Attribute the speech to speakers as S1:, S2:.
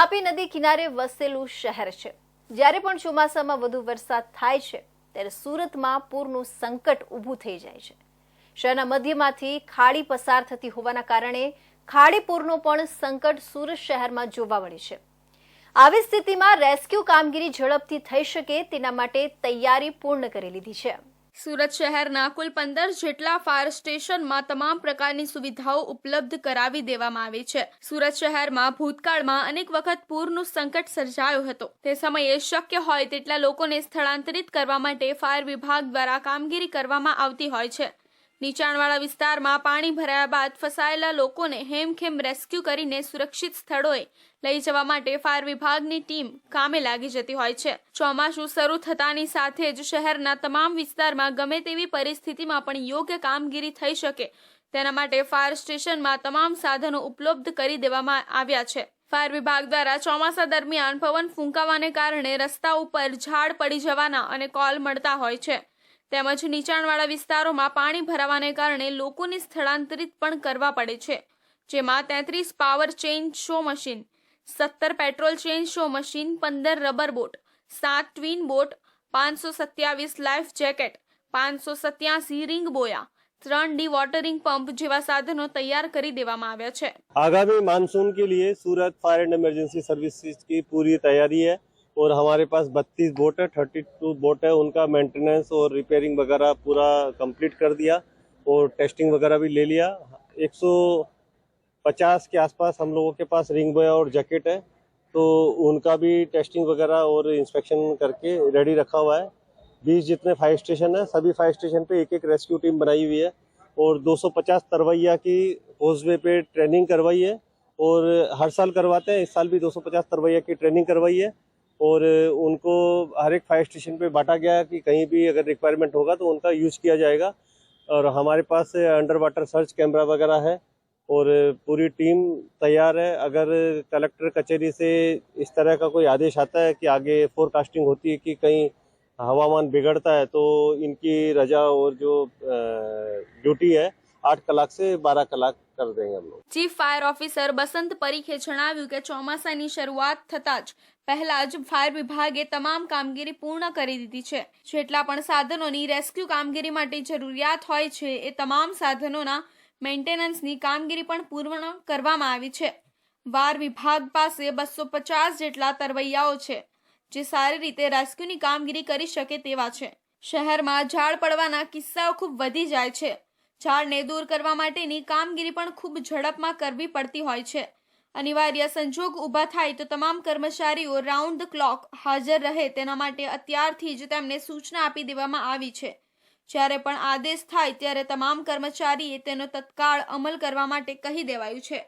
S1: તાપી નદી કિનારે વસેલું શહેર છે. જ્યારે પણ ચોમાસામાં વધુ વરસાદ થાય છે, ત્યારે સુરતમાં પૂરનું સંકટ ઊભું થઈ જાય છે. શહેરના મધ્યમાંથી ખાડી પસાર થતી હોવાના કારણે ખાડી પૂરનો પણ સંકટ સુરત શહેરમાં જોવા મળે છે. આવી સ્થિતિમાં રેસ્ક્યુ કામગીરી ઝડપથી થઈ શકે તેના માટે તૈયારી પૂર્ણ કરી લીધી છે.
S2: સુરત શહેરના કુલ પંદર જેટલા ફાયર સ્ટેશનમાં તમામ પ્રકારની સુવિધાઓ ઉપલબ્ધ કરાવી દેવામાં આવી છે. સુરત શહેરમાં ભૂતકાળમાં અનેક વખત પૂરનું સંકટ સર્જાયો હતો. તે સમયે શક્ય હોય તેટલા લોકોને સ્થળાંતરિત કરવા માટે ફાયર વિભાગ દ્વારા કામગીરી કરવામાં આવતી હોય છે. નીચાણવાળા વિસ્તારમાં પાણી ભરાયા બાદ ફસાયેલા લોકોને હેમખેમ રેસ્ક્યુ કરીને સુરક્ષિત સ્થળોએ લઈ જવા માટે ફાયર વિભાગની ટીમ કામે લાગી જતી હોય છે. ચોમાસું શરૂ થતાની સાથે જ શહેરના તમામ વિસ્તારમાં ગમે તેવી પરિસ્થિતિમાં પણ યોગ્ય કામગીરી થઈ શકે. તેના માટે ફાયર સ્ટેશનમાં તમામ સાધનો ઉપલબ્ધ કરી દેવામાં આવ્યા છે. ફાયર વિભાગ દ્વારા ચોમાસા દરમિયાન પવન ફૂંકાવાને કારણે રસ્તા ઉપર ઝાડ પડી જવાના અને કોલ મળતા હોય છે. તેમજ નીચાણવાળા વિસ્તારોમાં પાણી ભરાવાને કારણે લોકોને સ્થળાંતરિત પણ કરવા પડે છે. જેમાં તેત્રીસ પાવર ચેઇન શો મશીન, સત્તર પેટ્રોલ ચેઇન શો મશીન, પંદર રબર બોટ, સાત ટ્વિન બોટ, પાંચસો સત્યાવીસ લાઇફ જેકેટ, પાંચસો સત્યાસી રિંગ બોયા, ત્રણ ડી વોટરિંગ પંપ જેવા સાધનો તૈયાર કરી દેવામાં આવ્યા છે.
S3: આગામી માનસૂન કે લીએ Surat fire and emergency services કી પૂરી તૈયારી હૈ. और हमारे पास बत्तीस बोट है थर्टी टू बोट है, उनका मेंटेनेंस और रिपेयरिंग वगैरह पूरा कंप्लीट कर दिया और टेस्टिंग वगैरह भी ले लिया। 150 के आसपास हम लोगों के पास रिंग बॉय और जैकेट है तो उनका भी टेस्टिंग वगैरह और इंस्पेक्शन करके रेडी रखा हुआ है। बीस जितने फायर स्टेशन है, सभी फायर स्टेशन पे एक एक रेस्क्यू टीम बनाई हुई है और 250 तरवैया की होजवे पे ट्रेनिंग करवाई है और हर साल करवाते हैं, इस साल भी 250 तरवैया की ट्रेनिंग करवाई है। और उनको हर एक फायर स्टेशन पे बांटा गया कि कहीं भी अगर रिक्वायरमेंट होगा तो उनका यूज़ किया जाएगा। और हमारे पास अंडर वाटर सर्च कैमरा वगैरह है और पूरी टीम तैयार है। अगर कलेक्टर कचहरी से इस तरह का कोई आदेश आता है कि आगे फोरकास्टिंग होती है कि कहीं हवामान बिगड़ता है तो इनकी रजा और जो ड्यूटी है, आठ कलाक से बारह कलाक कर देंगे हम लोग
S2: ચીફ ફાયર ઓફિસર બસંત પરીખે જણાવ્યું કે ચોમાસાની શરૂઆત થતાં જ પહેલા જ ફાયર વિભાગે તમામ કામગીરી પૂર્ણ કરી દીધી છે જેટલા પણ સાધનોની રેસ્ક્યુ કામગીરી માટે જરૂરિયાત હોય છે એ તમામ સાધનોના મેન્ટેનન્સની કામગીરી પણ પૂર્ણ કરવામાં આવી છે વાર વિભાગ પાસે બસો પચાસ જેટલા તરવૈયાઓ છે જે સારી રીતે રેસ્ક્યુની કામગીરી કરી શકે તેવા છે શહેરમાં ઝાડ પડવાના કિસ્સાઓ ખૂબ વધી જાય છે ઝાડને દૂર કરવા માટેની કામગીરી પણ ખૂબ ઝડપમાં કરવી પડતી હોય છે. અનિવાર્ય સંજોગ ઊભા થાય તો તમામ કર્મચારીઓ રાઉન્ડ ધ ક્લોક હાજર રહે તેના માટે અત્યારથી જ તેમને સૂચના આપી દેવામાં આવી છે. જ્યારે પણ આદેશ થાય ત્યારે તમામ કર્મચારીએ તેનો તત્કાળ અમલ કરવા માટે કહી દેવાયું છે.